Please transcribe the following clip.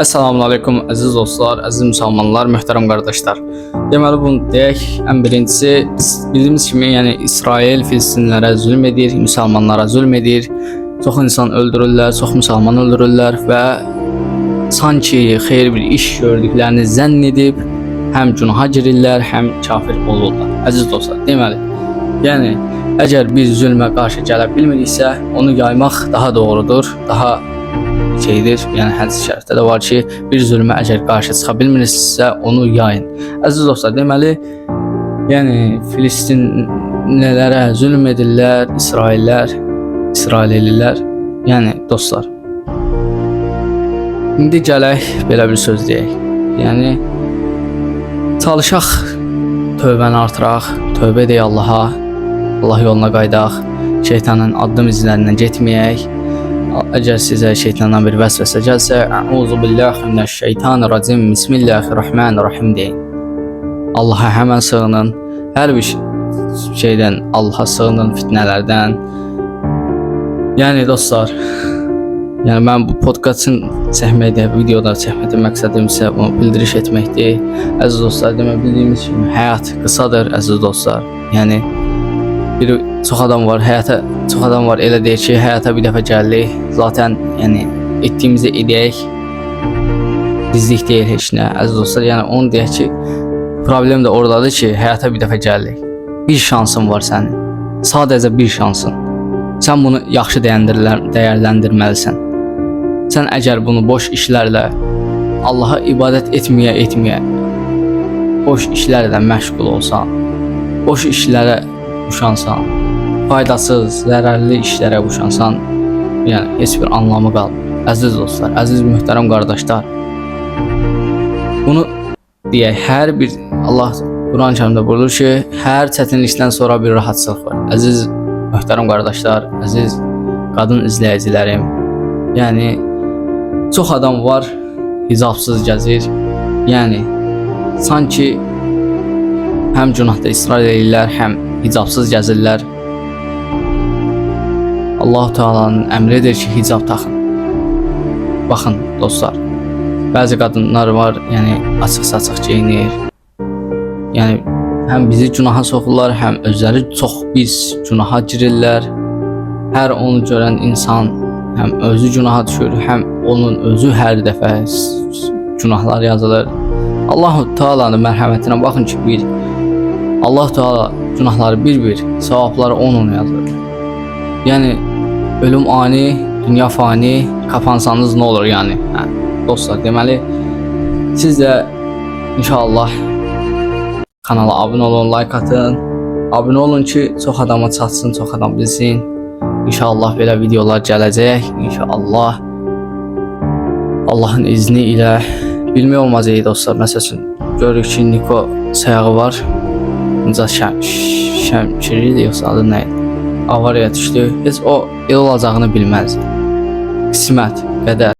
Assalamu alaikum əziz dostlar, əziz müsəlmanlar, möhtərəm qardaşlar. Deməli bunu deyək, ən birincisi bildiyimiz kimi, yəni İsrail Filistinlərə zülm edir, müsəlmanlara zülm edir. Çox insan öldürürlər, çox müsəlman öldürürlər və sanki xeyir bir iş gördüklərini zənn edib həm günaha girirlər, həm kafir olurlar. Əziz dostlar, deməli, yəni əgər biz zülmə qarşı gələ bilmiriksə, onu yaymaq daha doğrudur, daha şeydir. Yəni hədis şərifdə də var ki, bir zülmə əgər qarşı çıxa bilmirsinizsə, onu yayın. Əziz dostlar, deməli, yəni Filistinlilərə zülm edirlər, İsraillər, İsraillilər. Yəni dostlar. İndi gələk belə bir söz deyək. Yəni çalışaq tövbəni artıraq, tövbə edək Allaha, Allah yoluna qaydaq, şeytanın addım izlərindən getməyək. Əgər sizə şeytandan bir vəsvəsə gəlsə, "Əuzu billahi mineşşeytanirracim. Bismillahirrahmanirrahim" deyin. Allaha həmən sığının. Hər bir şeydən Allaha sığının, fitnələrdən. Yəni dostlar, yəni mən bu podkastın çəkməkdə, videolar çəkməkdə məqsədim isə bunu bildiriş etməkdir. Əziz dostlar, demək bildiyimiz kimi həyat qısadır, əziz dostlar. Yəni bir çox adam var həyata çox adam var elə deyir ki, həyata bir dəfə gəlirik. Zaten yəni etdiyimizi edək. Bizlik deyil heç nə. Əziz dostlar, yəni onu deyək ki, problem də oradadır ki, həyata bir dəfə gəlirik. Bir şansın var sənin. Sadəcə bir şansın. Sən bunu yaxşı dəyərləndirməlisən. Sən əgər bunu boş işlərlə Allaha ibadət etməyə etməyə boş işlərlə məşğul olsan, boş işlərə uşansan, faydasız, zərərli işlərə uşansan, yəni heç bir anlamı qalmır. Əziz dostlar, əziz möhtərəm qardaşlar. Bunu deyək, hər bir Allah Quran kərimdə buyurur ki, hər çətinlikdən sonra bir rahatçılıq var. Əziz möhtərəm qardaşlar, əziz qadın izləyicilərim. Yəni çox adam var hicabsız gəzir. Yəni sanki həm günahda israr edirlər, həm hicabsız gəzirlər. Allah Taala'nın əmridir ki, hicab taxın. Baxın dostlar. Bəzi qadınlar var, yəni açıq-saçıq geyinir. Yəni həm bizi günaha soxurlar, həm özləri çox pis günaha girirlər. Hər onu görən insan həm özü günaha düşür, həm onun özü hər dəfə günahlar yazılır. Allahu Taala'nın mərhəmətinə baxın ki, bir Allah Teala günahları bir-bir, savabları onun yazır. Yəni ölüm ani, dünya fani, kapansanız nə olur yəni? Hə, dostlar, deməli siz də inşallah kanala abunə olun, like atın. Abunə olun ki, çox adama çatsın, çox adam bilsin. İnşallah belə videolar gələcək. İnşallah Allahın izni ilə bilmək olmaz ey dostlar. Məsəl üçün görürük ki, Niko sayağı var. Necə şəm, şəmkiri yoxsa adı nə idi? Avariya düşdü. Heç o el olacağını bilməz. Qismət, qədər.